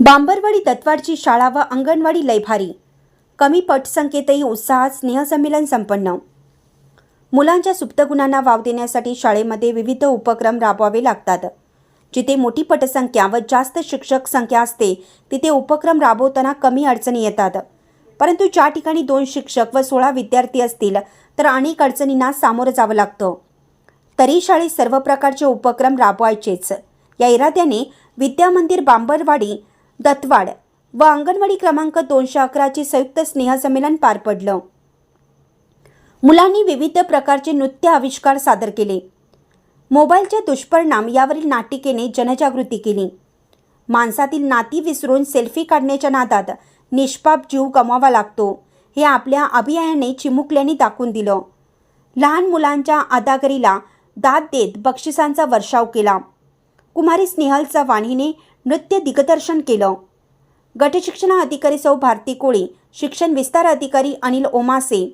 बांबरवाडी दत्वाडची शाळा व अंगणवाडी लयभारी कमी पटसंख्येतही उत्साहात स्नेहसंमेलन संपन्न. मुलांच्या सुप्तगुणांना वाव देण्यासाठी शाळेमध्ये विविध उपक्रम राबवावे लागतात. जिथे मोठी पटसंख्या व जास्त शिक्षक संख्या असते तिथे उपक्रम राबवताना कमी अडचणी येतात. परंतु ज्या ठिकाणी दोन शिक्षक व सोळा विद्यार्थी असतील तर अनेक अडचणींना सामोरं जावं लागतं. तरी शाळेत सर्व प्रकारचे उपक्रम राबवायचेच. या इराद्याने विद्यामंदिर बांबरवाडी दत्वाड व अंगणवाडी क्रमांक दोनशे अकराचे संयुक्त स्नेहसंमेलन पार पडलं. मुलांनी विविध प्रकारचे नृत्य आविष्कार सादर केले. मोबाईलचे दुष्परिणाम यावरील नाटिकेने जनजागृती केली. माणसातील नाती विसरून सेल्फी काढण्याच्या नादात निष्पाप जीव गमावा लागतो हे आपल्या अभियानाने चिमुकल्याने दाखवून दिलं. लहान मुलांच्या अदागरीला दाद देत बक्षिसांचा वर्षाव केला. कुमारी स्नेहल चव्हाण हिने नृत्य दिग्दर्शन केलं. गटशिक्षण अधिकारी सौ भारती कोळी शिक्षण विस्तार अधिकारी अनिल ओमासे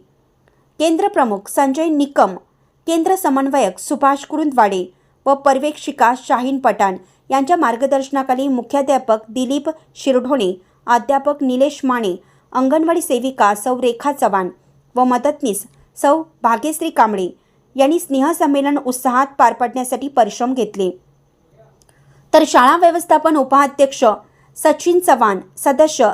केंद्र प्रमुख संजय निकम केंद्र समन्वयक सुभाष कुरुंदवाडे व पर्यवेक्षिका शाहीन पठाण यांच्या मार्गदर्शनाखाली मुख्याध्यापक दिलीप शिरढोणे अध्यापक निलेश माने अंगणवाडी सेविका सौ रेखा चव्हाण व मदतनीस सौ भाग्यश्री कांबळे यांनी स्नेहसंमेलन उत्साहात पार पाडण्यासाठी परिश्रम घेतले. तर शाळा व्यवस्थापन उपाध्यक्ष सचिन चव्हाण सदस्य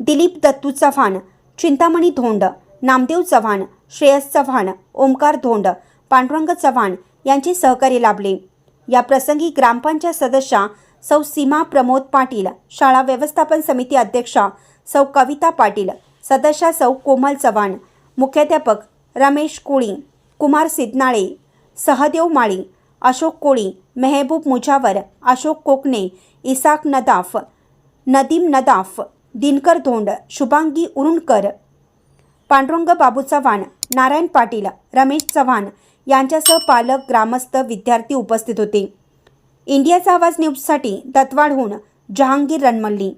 दिलीप दत्तू चव्हाण चिंतामणी धोंड नामदेव चव्हाण श्रेयस चव्हाण ओमकार धोंड पांडुरंग चव्हाण यांचे सहकार्य लाभले. या प्रसंगी ग्रामपंचायत सदस्या सौ सीमा प्रमोद पाटील शाळा व्यवस्थापन समिती अध्यक्षा सौ कविता पाटील सदस्या सौ कोमल चव्हाण मुख्याध्यापक रमेश कोळी कुमार सिद्धनाळे सहदेव माळी अशोक कोळी मेहबूब मुजावर अशोक कोकणे इसाक नदाफ नदीम नदाफ दिनकर धोंड शुभांगी उरुणकर पांडुरंग बाबू चव्हाण नारायण पाटील रमेश चव्हाण यांच्यासह पालक ग्रामस्थ विद्यार्थी उपस्थित होते. इंडियाचा आवाज न्यूजसाठी दत्वाडहून जहांगीर रणमल्ली.